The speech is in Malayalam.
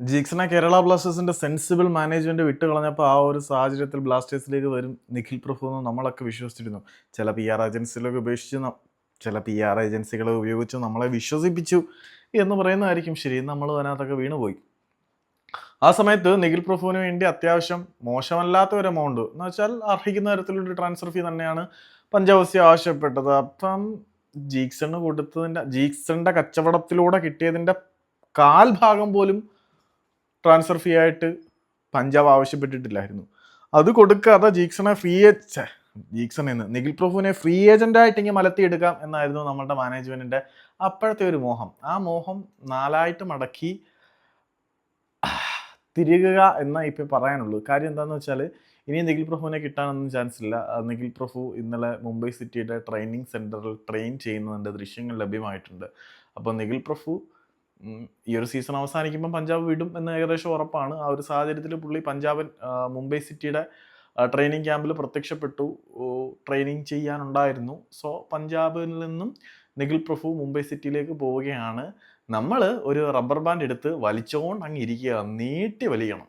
ജിക്സനെ കേരള ബ്ലാസ്റ്റേഴ്സിന്റെ സെൻസിബിൾ മാനേജ്മെന്റ് വിട്ട് കളഞ്ഞപ്പോൾ ആ ഒരു സാഹചര്യത്തിൽ ബ്ലാസ്റ്റേഴ്സിലേക്ക് വരും നിഖിൽ പ്രഭു എന്ന് നമ്മളൊക്കെ വിശ്വസിച്ചിരുന്നു. ചില പി ആർ ഏജൻസികളൊക്കെ ഉപേക്ഷിച്ച് ചില പി ആർ ഏജൻസികളെ ഉപയോഗിച്ച് നമ്മളെ വിശ്വസിപ്പിച്ചു എന്ന് പറയുന്നതായിരിക്കും ശരി. നമ്മൾ അതിനകത്തൊക്കെ വീണുപോയി. ആ സമയത്ത് നിഖിൽ പ്രഭുവിന് വേണ്ടി അത്യാവശ്യം മോശമല്ലാത്ത ഒരു എമൗണ്ട് എന്ന് വെച്ചാൽ അർഹിക്കുന്ന തരത്തിലൊരു ട്രാൻസ്ഫർ ഫീ തന്നെയാണ് പഞ്ചാബ് ആവശ്യപ്പെട്ടത്. അപ്പം ജീക്സണ് കൊടുത്തതിന്റെ ജീക്സണിന്റെ കച്ചവടത്തിലൂടെ കിട്ടിയതിന്റെ കാൽഭാഗം പോലും ട്രാൻസ്ഫർ ഫീ ആയിട്ട് പഞ്ചാബ് ആവശ്യപ്പെട്ടിട്ടില്ലായിരുന്നു. അത് കൊടുക്കാതെ ജീക്സണെ ഫ്രീ ജീക്സൺ എന്ന് നിഖിൽ പ്രഭുവിനെ ഫ്രീ ഏജന്റായിട്ട് ഇങ്ങനെ മലത്തിയെടുക്കാം എന്നായിരുന്നു നമ്മളുടെ മാനേജ്മെന്റിന്റെ അപ്പോഴത്തെ ഒരു മോഹം. ആ മോഹം നാലായിട്ട് മടക്കി തിരികുക എന്നാ ഇപ്പം പറയാനുള്ളൂ. കാര്യം എന്താണെന്ന് വെച്ചാൽ ഇനി നിഖിൽ പ്രഭുവിനെ കിട്ടാനൊന്നും ചാൻസ് ഇല്ല. നിഖിൽ പ്രഭു ഇന്നലെ മുംബൈ സിറ്റിയുടെ ട്രെയിനിങ് സെന്ററിൽ ട്രെയിൻ ചെയ്യുന്നതിന്റെ ദൃശ്യങ്ങൾ ലഭ്യമായിട്ടുണ്ട്. അപ്പോൾ നിഖിൽ പ്രഭു ഈ ഒരു സീസൺ അവസാനിക്കുമ്പോൾ പഞ്ചാബ് വിടും എന്ന് ഏകദേശം ഉറപ്പാണ്. ആ ഒരു സാഹചര്യത്തിൽ പുള്ളി പഞ്ചാബൻ മുംബൈ സിറ്റിയുടെ ട്രെയിനിങ് ക്യാമ്പിൽ പ്രത്യക്ഷപ്പെട്ടു. ട്രെയിനിങ് ചെയ്യാനുണ്ടായിരുന്നു. സോ പഞ്ചാബിൽ നിന്നും നിഖിൽ പ്രഭു മുംബൈ സിറ്റിയിലേക്ക് പോവുകയാണ്. നമ്മൾ ഒരു റബ്ബർ ബാൻഡ് എടുത്ത് വലിച്ചോണ്ട് അങ്ങ് ഇരിക്കുക നീട്ടി വലിക്കണം